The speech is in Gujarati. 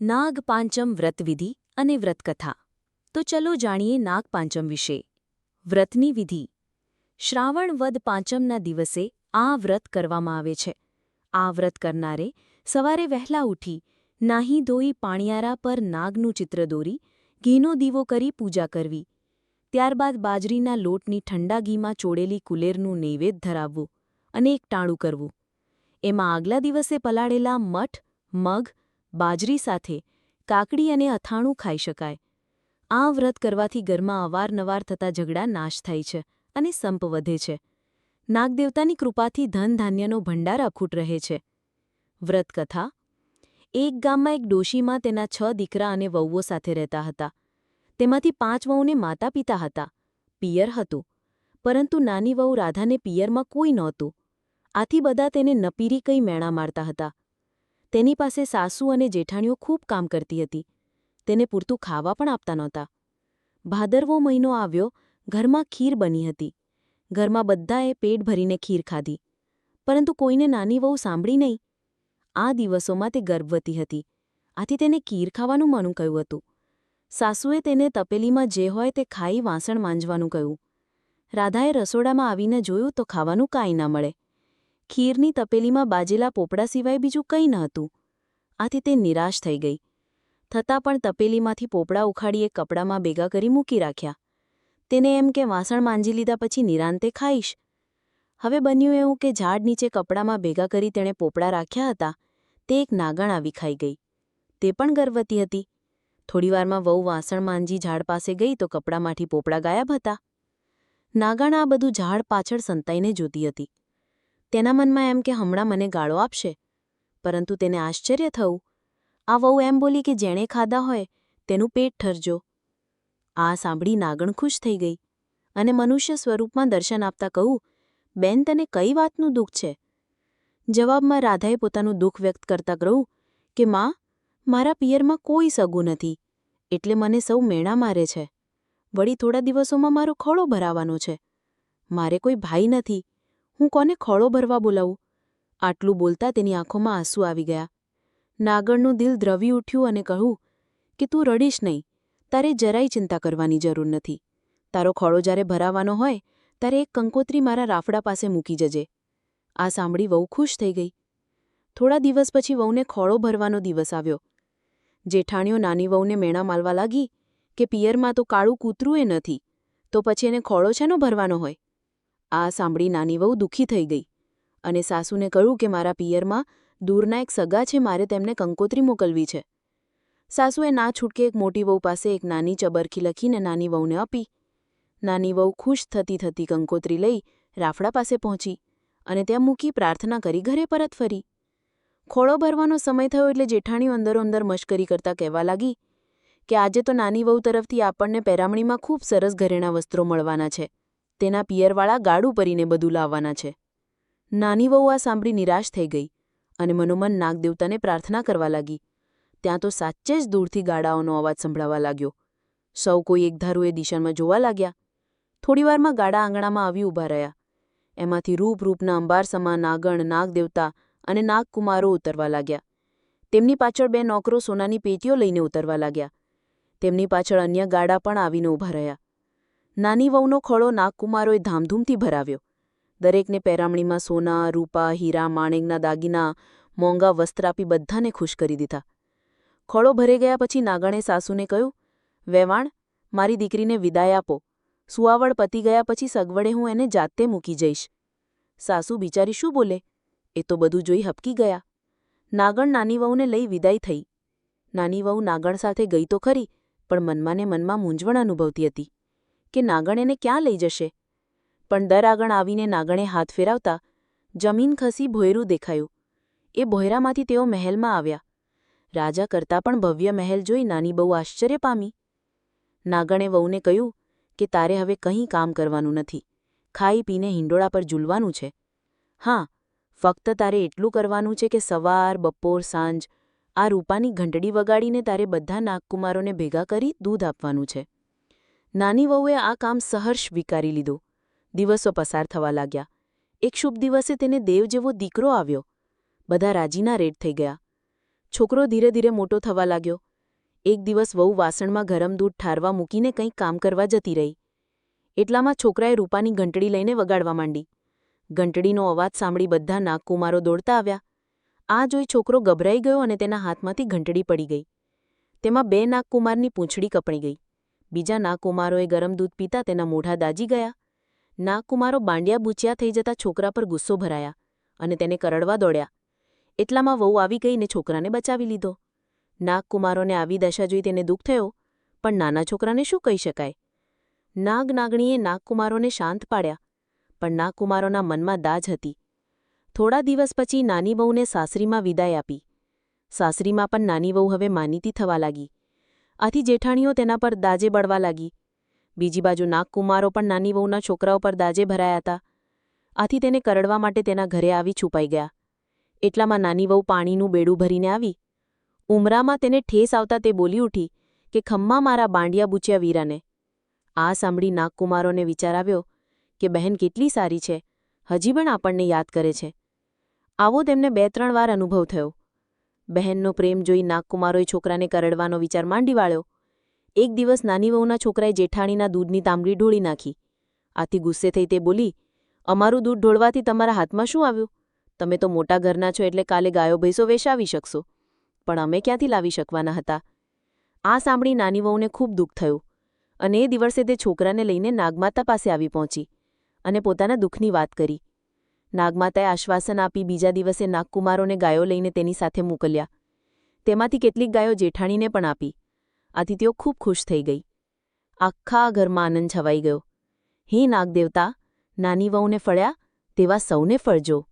નાગ પાંચમ વ્રતવિધિ અને વ્રતકથા. તો ચલો જાણીએ નાગ પાંચમ વિશે. વ્રતની વિધિ. શ્રાવણ વદ પાંચમના દિવસે આ વ્રત કરવામાં આવે છે. આ વ્રત કરનારે સવારે વહેલા ઉઠી નાહી ધોઈ પાણિયારા પર નાગનું ચિત્ર દોરી, ઘીનો દીવો કરી પૂજા કરવી. ત્યારબાદ બાજરીના લોટની ઠંડા ઘીમાં ચોડેલી કુલેરનું નૈવેદ્ય ધરાવવું અને એક ટાણું કરવું. એમાં આગલા દિવસે પલાળેલા મઠ, મગ બાજરી સાથે કાકડી અને અથાણું ખાઈ શકાય. આ વ્રત કરવાથી ઘરમાં અવારનવાર થતા ઝઘડા નાશ થાય છે અને સંપ વધે છે. નાગદેવતાની કૃપાથી ધન ધાન્યનો ભંડાર અખૂટ રહે છે. વ્રતકથા. એક ગામમાં એક ડોશીમાં તેના છ દીકરા અને વહુઓ સાથે રહેતા હતા. તેમાંથી પાંચ વહુને માતા પિતા હતા. પિયર હતું. પરંતુ નાની વહુ રાધાને પિયરમાં કોઈ નહોતું. આથી બધા તેને નપીરી કઈ મેણા મારતા હતા. તેની પાસે સાસુ અને જેઠાણીઓ ખૂબ કામ કરતી હતી. તેને પૂરતું ખાવા પણ આપતા નહોતા. ભાદરવો મહિનો આવ્યો, ઘરમાં ખીર બની હતી. ઘરમાં બધાએ પેટ ભરીને ખીર ખાધી. પરંતુ કોઈને નાની વહુ સાંભળી નહીં. આ દિવસોમાં તે ગર્ભવતી હતી. આથી તેને ખીર ખાવાનું મનું કહ્યું હતું. સાસુએ તેને તપેલીમાં જે હોય તે ખાઈ વાસણ માંજવાનું કહ્યું. રાધાએ રસોડામાં આવીને જોયું તો ખાવાનું કાંઈ ના મળે. ખીરની તપેલીમાં બાજેલા પોપડા સિવાય બીજું કંઈ ન હતું. આથી તે નિરાશ થઈ ગઈ. થતાં પણ તપેલીમાંથી પોપડા ઉખાડીએ કપડામાં ભેગા કરી મૂકી રાખ્યા. તેને એમ કે વાસણ માંજી લીધા પછી નિરાંતે ખાઈશ. હવે બન્યું એવું કે ઝાડ નીચે કપડામાં ભેગા કરી તેણે પોપડા રાખ્યા હતા, તે એક નાગણ આવી ખાઈ ગઈ. તે પણ ગર્ભવતી હતી. થોડીવારમાં વહુ વાસણ માંજી ઝાડ પાસે ગઈ તો કપડામાંથી પોપડા ગાયબ હતા. નાગણ આ બધું ઝાડ પાછળ સંતાઈને જોતી હતી. તેના મનમાં એમ કે હમણાં મને ગાળો આપશે. પરંતુ તેને આશ્ચર્ય થયું. આ વહુ એમ બોલી કે જેણે ખાધા હોય તેનું પેટ ઠરજો. આ સાંભળી નાગણ ખુશ થઈ ગઈ અને મનુષ્ય સ્વરૂપમાં દર્શન આપતા કહું બેન, તને કઈ વાતનું દુઃખ છે? જવાબમાં રાધાએ પોતાનું દુઃખ વ્યક્ત કરતા કહું કે, માં, મારા પિયરમાં કોઈ સગું નથી, એટલે મને સૌ મેણા મારે છે. વળી થોડા દિવસોમાં મારો ખોળો ભરાવાનો છે. મારે કોઈ ભાઈ નથી હું કોને ખોળો ભરવા બોલાવું? આટલું બોલતા તેની આંખોમાં આંસુ આવી ગયા. નાગરનું દિલ દ્રવી ઉઠ્યું અને કહું કે તું રડીશ નહીં. તારે જરાય ચિંતા કરવાની જરૂર નથી. તારો ખોળો જ્યારે ભરાવાનો હોય, ત્યારે એક કંકોત્રી મારા રાફડા પાસે મૂકી જજે. આ સાંભળી વહુ ખુશ થઈ ગઈ. થોડા દિવસ પછી વહુને ખોળો ભરવાનો દિવસ આવ્યો. જેઠાણીઓ નાની વહુને મેણા માલવા લાગી કે પિયરમાં તો કાળું કૂતરું એ નથી, તો પછી એને ખોળો છેનો ભરવાનો હોય? આ સાંભળી નાની વહુ દુઃખી થઈ ગઈ અને સાસુને કહ્યું કે મારા પિયરમાં દૂરના એક સગા છે, મારે તેમને કંકોત્રી મોકલવી છે. સાસુએ ના છૂટકે એક મોટી વહુ પાસે એક નાની ચબરખી લખીને નાની વહુને આપી. નાની વહુ ખુશ થતી થતી કંકોત્રી લઈ રાફડા પાસે પહોંચી અને ત્યાં મૂકી પ્રાર્થના કરી ઘરે પરત ફરી. ખોળો ભરવાનો સમય થયો એટલે જેઠાણીઓ અંદરો અંદર મશ્કરી કરતા કહેવા લાગી કે આજે તો નાની વહુ તરફથી આપણને પેરામણીમાં ખૂબ સરસ ઘરેણા વસ્ત્રો મળવાના છે. તેના પિયરવાળા ગાડું પરીને બધું લાવવાના છે. નાની વહુ આ સાંભળી નિરાશ થઈ ગઈ અને મનોમન નાગદેવતાને પ્રાર્થના કરવા લાગી. ત્યાં તો સાચે જ દૂરથી ગાડાઓનો અવાજ સંભળાવા લાગ્યો. સૌ કોઈ એકધારું એ દિશામાં જોવા લાગ્યા. થોડીવારમાં ગાડા આંગણામાં આવી ઊભા રહ્યા. એમાંથી રૂપ રૂપના અંબારસમા નાગણ, નાગદેવતા અને નાગકુમારો ઉતરવા લાગ્યા. તેમની પાછળ બે નોકરો સોનાની પેટીઓ લઈને ઉતરવા લાગ્યા. તેમની પાછળ અન્ય ગાડા પણ આવીને ઊભા રહ્યા. નાની વહુનો ખોળો નાગકુમારોએ ધામધૂમથી ભરાવ્યો. દરેકને પેરામણીમાં સોના, રૂપા, હીરા માણેકના દાગીના, મોંઘા વસ્ત્ર આપી બધાને ખુશ કરી દીધા. ખોળો ભરે ગયા પછી નાગણે સાસુને કહ્યું, વેવાણ, મારી દીકરીને વિદાય આપો. સુવાવડ પતી ગયા પછી સગવડે હું એને જાતે મૂકી જઈશ. સાસુ બિચારી શું બોલે? એ તો બધું જોઈ હપકી ગયા. નાગણ નાની વહુને લઈ વિદાય થઈ. નાની વહુ નાગણ સાથે ગઈ તો ખરી, પણ મનમાં ને મનમાં મૂંઝવણ અનુભવતી હતી. કે નાગણ એને ક્યાં લઈ જશે? પણ દર આગળ આવીને નાગણે હાથ ફેરાવતા જમીન ખસી ભોયરું દેખાયું. એ ભોયરામાંથી તેઓ મહેલમાં આવ્યા. રાજા કરતાં પણ ભવ્ય મહેલ જોઈ નાની બહુ આશ્ચર્ય પામી. નાગણે વહુને કહ્યું કે તારે હવે કંઈ કામ કરવાનું નથી. ખાઈ પીને હિંડોળા પર ઝૂલવાનું છે. હા, ફક્ત તારે એટલું કરવાનું છે કે સવાર, બપોર, સાંજ આ રૂપાની ઘંટડી વગાડીને તારે બધા નાગકુમારોને ભેગા કરી દૂધ આપવાનું છે. નાની વહુએ આ કામ સહર્ષ વિકારી લીધું. દિવસો પસાર થવા લાગ્યા. એક શુભ દિવસે તેને દેવ જેવો દીકરો આવ્યો. બધા રાજીના રેડ થઈ ગયા. છોકરો ધીરે ધીરે મોટો થવા લાગ્યો. એક દિવસ વહુ વાસણમાં ગરમ દૂધ ઠારવા મૂકીને કંઈક કામ કરવા જતી રહી. એટલામાં છોકરાએ રૂપાની ઘંટડી લઈને વગાડવા માંડી. ઘંટડીનો અવાજ સાંભળી બધા નાગકુમારો દોડતા આવ્યા. આ જોઈ છોકરો ગભરાઈ ગયો અને તેના હાથમાંથી ઘંટડી પડી ગઈ. તેમાં બે નાગકુમારની પૂંછડી કપણી ગઈ. બીજા નાકુમારોએ ગરમ દૂધ પીતા તેના મોઢા દાજી ગયા. નાગકુમારો બાંડિયા બૂચ્યા થઈ જતા છોકરા પર ગુસ્સો ભરાયા અને તેને કરડવા દોડ્યા. એટલામાં વહુ આવી ગઈને છોકરાને બચાવી લીધો. નાગકુમારોને આવી દશા જોઈ તેને દુઃખ થયો, પણ નાના છોકરાને શું કહી શકાય? નાગ નાગણીએ નાગકુમારોને શાંત પાડ્યા, પણ નાગકુમારોના મનમાં દાજ હતી. થોડા દિવસ પછી નાની વહુને સાસરીમાં વિદાય આપી. સાસરીમાં પણ નાની વહુ હવે માનીતી થવા લાગી. આથી જેઠાણીઓ તેના પર દાજે બળવા લાગી. બીજી બાજુ નાગકુમારો પણ નાની વહુના છોકરાઓ પર દાજે ભરાયા હતા. આથી તેને કરડવા માટે તેના ઘરે આવી છુપાઈ ગયા. એટલામાં નાની વહુ પાણીનું બેડું ભરીને આવી. ઉમરામાં તેને ઠેસ આવતા તે બોલી ઉઠી કે, ખમ્મા મારા બાંડિયા બૂચ્યા વીરાને. આ સાંભળી નાગકુમારોને વિચાર આવ્યો કે, બહેન કેટલી સારી છે. હજી પણ આપણને યાદ કરે છે. આવો તેમને બે ત્રણ વાર અનુભવ થયો. બહેનનો પ્રેમ જોઈ નાગકુમારોએ છોકરાને કરડવાનો વિચાર માંડી વાળ્યો. એક દિવસ નાની વહુના છોકરાએ જેઠાણીના દૂધની તાંબડી ઢોળી નાખી. આથી ગુસ્સે થઈ તે બોલી, અમારું દૂધ ઢોળવાથી તમારા હાથમાં શું આવ્યું? તમે તો મોટા ઘરના છો એટલે કાલે ગાયો ભેંસો વેચાવી શકશો. પણ અમે ક્યાંથી લાવી શકવાના હતા? આ સાંભળી નાની વહુને ખૂબ દુઃખ થયું અને એ દિવસે તે છોકરાને લઈને નાગમાતા પાસે આવી પહોંચી અને પોતાના દુઃખની વાત કરી. નાગમાતાએ આશ્વાસન આપી બીજા દિવસે નાગકુમારોને ગાયો લઈને તેની સાથે મોકલ્યા. તેમાંથી કેટલીક ગાયો જેઠાણીને પણ આપી. આથી તેઓ ખૂબ ખુશ થઈ ગઈ. આખા ઘરમાં આનંદ છવાઈ ગયો. હે નાગદેવતા, નાની વહુને ફળ્યા, તેવા સૌને ફળજો.